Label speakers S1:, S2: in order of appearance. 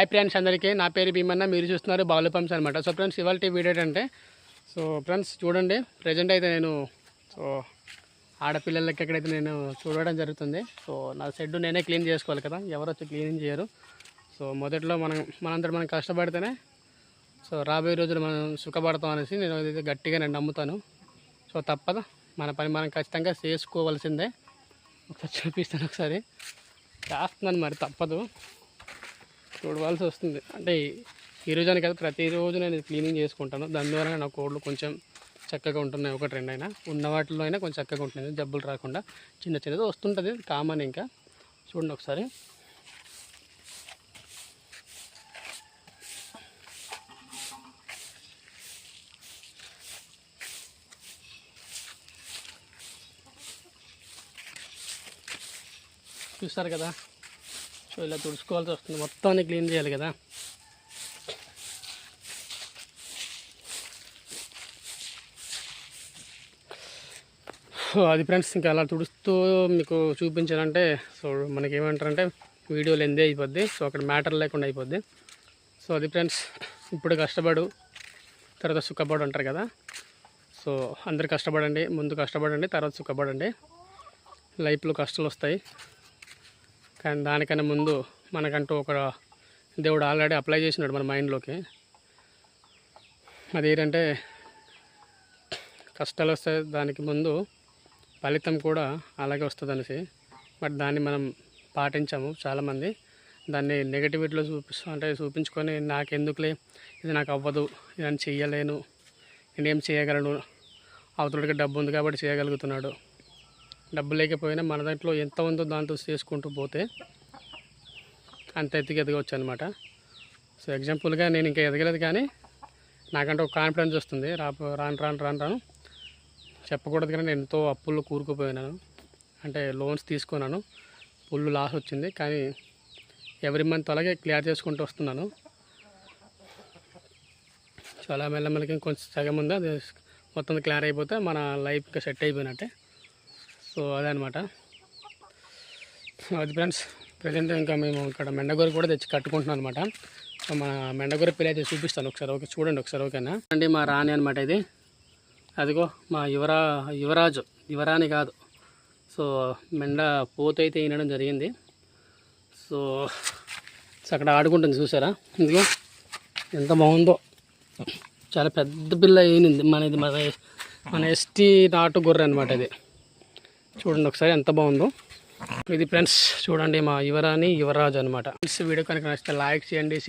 S1: Hi friends అందరికీ. నా పేరు భీమన్న మీరు చూస్తున్నారు బాలు పంప్స్ అనమాట సో ఫ్రెండ్స్ ఇవాళ వీడియో ఏంటంటే సో ఫ్రెండ్స్ చూడండి ప్రజెంట్ అయితే నేను సో ఆడపిల్లలకి ఎక్కడైతే నేను చూడడం జరుగుతుంది సో నా షెడ్ నేనే క్లీన్ చేసుకోవాలి కదా. ఎవరు వచ్చి క్లీనింగ్ చేయరు. సో మొదట్లో మనం మనందరం మనం కష్టపడితేనే సో రాబోయే రోజులు మనం సుఖపడతాం అనేసి నేను అయితే గట్టిగా నేను నమ్ముతాను. సో తప్పదు. మన పని మనం ఖచ్చితంగా చేసుకోవాల్సిందే. ఒకసారి చూపిస్తాను ఒకసారి. చేస్తున్నాను మరి తప్పదు. చూడవలసి వస్తుంది. అంటే ఈ రోజు అని కాదు ప్రతిరోజు నేను క్లీనింగ్ చేసుకుంటాను. దాని ద్వారా నా కోళ్ళు కొంచెం చక్కగా ఉంటున్నాయి. ఒకటి రెండు అయినా. ఉన్న వాటిలో అయినా కొంచెం చక్కగా ఉంటున్నాయి. జబ్బులు రాకుండా చిన్న చిన్నది వస్తుంటుంది. కామన్ ఇంకా. చూడండి ఒకసారి. చూస్తారు కదా? సో ఇలా తుడుచుకోవాల్సి వస్తుంది. మొత్తాన్ని క్లీన్ చేయాలి కదా. సో అది ఫ్రెండ్స్ ఇంకా అలా తుడుస్తూ మీకు చూపించాలంటే సో మనకి ఏమంటారంటే వీడియో లెందే అయిపోద్ది. సో అక్కడ మ్యాటర్ లేకుండా అయిపోద్ది. సో అది ఫ్రెండ్స్ ఇప్పుడు కష్టపడు తర్వాత సుఖపడు అంటారు కదా. సో అందరు కష్టపడండి ముందు కష్టపడండి తర్వాత సుఖపడండి. లైఫ్లో కష్టాలు వస్తాయి. కానీ దానికన్నా ముందు మనకంటూ ఒక దేవుడు ఆల్రెడీ అప్లై చేసినాడు మన మైండ్లోకి. అది ఏంటంటే కష్టాలు వస్తే దానికి ముందు ఫలితం కూడా అలాగే వస్తుంది అనేసి. బట్ దాన్ని మనం పాటించాము చాలామంది. దాన్ని నెగటివిటీలో చూపిస్తూ అంటే చూపించుకొని నాకెందుకులే ఇది నాకు అవ్వదు నేను చెయ్యలేను నేనేం చేయగలను అవతలకి డబ్బు ఉంది కాబట్టి చేయగలుగుతున్నాడు. డబ్బు లేకపోయినా మన దాంట్లో ఎంత ఉందో దాంతో చేసుకుంటూ పోతే అంత ఎత్తుకి ఎదగవచ్చు అనమాట సో ఎగ్జాంపుల్గా నేను ఇంకా ఎదగలేదు కానీ నాకంటే ఒక కాన్ఫిడెన్స్ వస్తుంది. రా రాను రాను రాను రాను. చెప్పకూడదు కానీ నేను ఎంతో అప్పుల్లో కూరుకుపోయినాను. అంటే లోన్స్ తీసుకున్నాను. ఫుల్ లాస్ వచ్చింది. కానీ ఎవ్రీ మంత్ అలాగే క్లియర్ చేసుకుంటూ వస్తున్నాను. చాలా మెల్లమెల్లకి కొంచెం సగం ఉంది. అది మొత్తం క్లియర్ అయిపోతే మన లైఫ్ ఇంకా సెట్ అయిపోయినట్టే. సో అదనమాట. అది ఫ్రెండ్స్ ప్రజెంట్ ఇంకా మేము ఇక్కడ మెండగూర కూడా తెచ్చి కట్టుకుంటున్నాం అనమాట సో మా మెండగూర పిల్ల అయితే చూపిస్తాను ఒకసారి ఓకే చూడండి ఒకసారి ఓకేనా? అండి మా రాణి అనమాట ఇది. అదిగో మా యువరా యువరాజు యువరాణి కాదు. సో మెండ పోతైతే అయితే వినడం జరిగింది. సో అక్కడ ఆడుకుంటుంది చూసారా? ఇదిగో ఎంత బాగుందో. చాలా పెద్ద పిల్ల అయినింది మనది మన మన ఎస్టీ నాటు గొర్రె అనమాట ఇది. చూడండి ఒకసారి ఎంత బాగుందో. ఇది ఫ్రెండ్స్ చూడండి మా యువరాణి యువరాజు అనమాట ఫ్రెండ్స్ వీడియో కనుక నచ్చితే లైక్ చేయండి